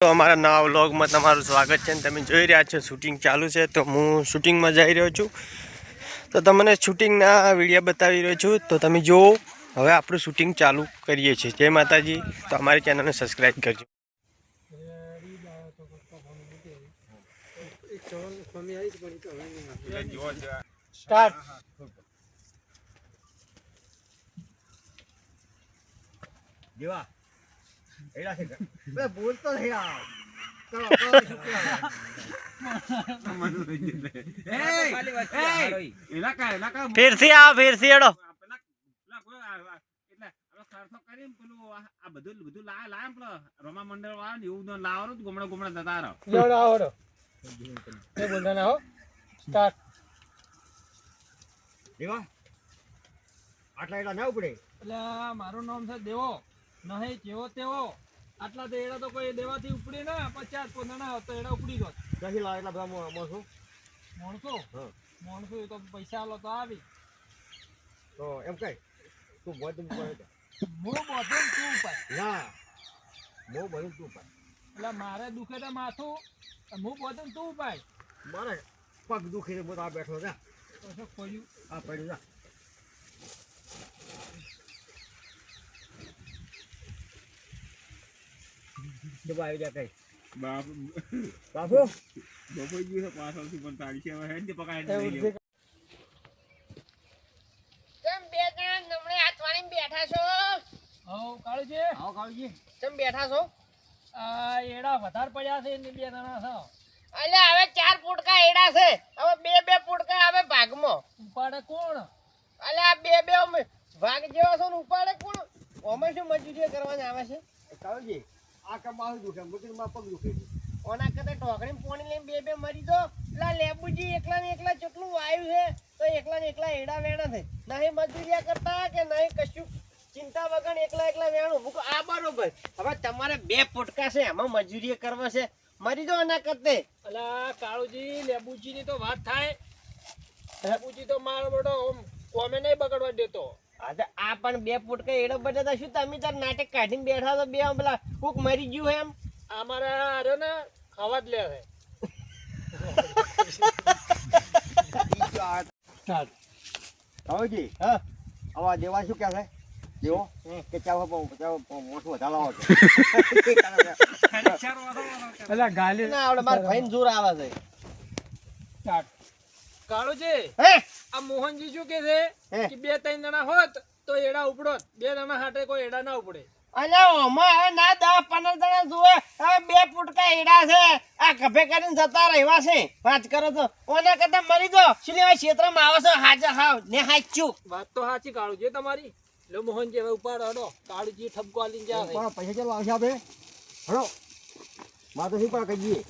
તો અમારા નવા વ્લોગમાં તમારું સ્વાગત છે તમે જોઈ રહ્યા છો શૂટિંગ ચાલુ છે તો હું શૂટિંગમાં જઈ રહ્યો છું. તો તમને શૂટિંગના વીડિયો બતાવી રહ્યો છું તો તમે જુઓ હવે આપણું શૂટિંગ ચાલુ કરીએ છીએ. જય માતાજી તો અમારી ચેનલને સબસ્ક્રાઈબ કરજો. સ્ટાર્ટ. દેવા. એડા છે બે બોલતો છે યાર ચલો ચલો શુક્ર ફેરથી આવો ફેરથી એડો રમા મંડળ વાળા એવું લાવો ગમડા ગમડા જતા રહો બોલતા હો સ્ટાર્ટ દેવા આટલા એડા ના ઉપડે એટલે આ મારું નામ છે દેવો નહીં જેવો તેવો. આટલા એડા તો કોઈ દેવાથી ઉપડી ના પચાસ પોતાના તો એડા ઉપડી ગયો. ક્યાંથી લાવે એટલા બધા મોણસો? માણસો માણસો એ તો પૈસા આલો તો આવી. તો એમ કઈ તું બોલ તું બોલ તો. હું બધું તું ઉપાય ના. મો બધું તું પાય એટલે મારે દુખે તો માથું. હું બધું તું ઉપાય મારે પગ દુખે છે બધા બેઠો શું ખોયું આ પડ્યું જા. જવા આવી જાય કઈ. બાપુ. બાપુ. બપોર ગયું પાછળથી પણ તારી છે હવે હેડ ને પકડાઈને લઈ. કેમ બે જણા નમણે હાથ વાળીને બેઠા છો? હો કાળુજી. હો કાળજી. કેમ બેઠા છો? આ એડા વધારે પડ્યા છે ને બે જણા છો. એટલે હવે ચાર પુટકા એડા છે. હવે બે બે ફૂટકા આવે ભાગમાં. ઉપાડે કોણ? એટલે આ બે બે ભાગ જેવા છો ને ઉપાડે કોણ? અમે શું મજૂરી કરવાની આવે છે? કાળજી આ બાહુ દુખે મુકીને માં પગ દુખે છે. ઓના કરતા ઢોકળી પોણી લઈને બે બે મરી દો એટલે લેબુજી એકલા ને એકલા જેટલું વાયુ છે? તો એકલા ને એકલા એડા વેણા છે. નહીં મજૂરિયા કરતા કે નહીં કશું? ચિંતા વગર એકલા એકલા વેણું. મૂકો આ બરોબર. હવે તમારે બે પોટકા છે, એમાં મજૂરી કરવા છે. મરી દો એના કરતે. અલા, કાળુજી લેબુજી ની તો વાત થાય. લેબુજી તો મારો મોટો કોમે નહીં બગડવા દેતો. હા આ પણ બે ફૂટકા એડો બધા શું તમે તાર નાટક કાઢીને બેઠા તો બે પેલા? કોક મરી ગયું એમ? અમારે અરે ને ખાવા જ લે હવે. હા. આવા દેવા શું કહે છે? દેવો કે ચાવો મોટું વધારે લાવો છો. એટલે ગાલી. ના આવડે મારા ભાઈને જોર આવે છે. કાળુજી આ મોહનજી શું કે છે? કે બે ત્રણ જણા હોત તો એડા ઉપડોત બે જણા હાટે કોઈ એડા ના ઉપડે. અલ્યા ઓમાં ના દસ પંદર જણા જુએ બે ફૂટકા એડા છે. આ કભે કરીને જતા રહેવા છે. વાત કરો તો ઓના કરતા મરી દો શું લેવા ક્ષેત્રમાં આવો છો? હાજર હાવ. ને હાચું. વાત તો સાચી કાળુજી તમારી. લો મોહનજી હવે ઉપાડ હડો. કાળુજી ઠપકો આલીને જાય પૈસા ચાલો આવશે આપે? હલો મારે તો શું પણ કહીએ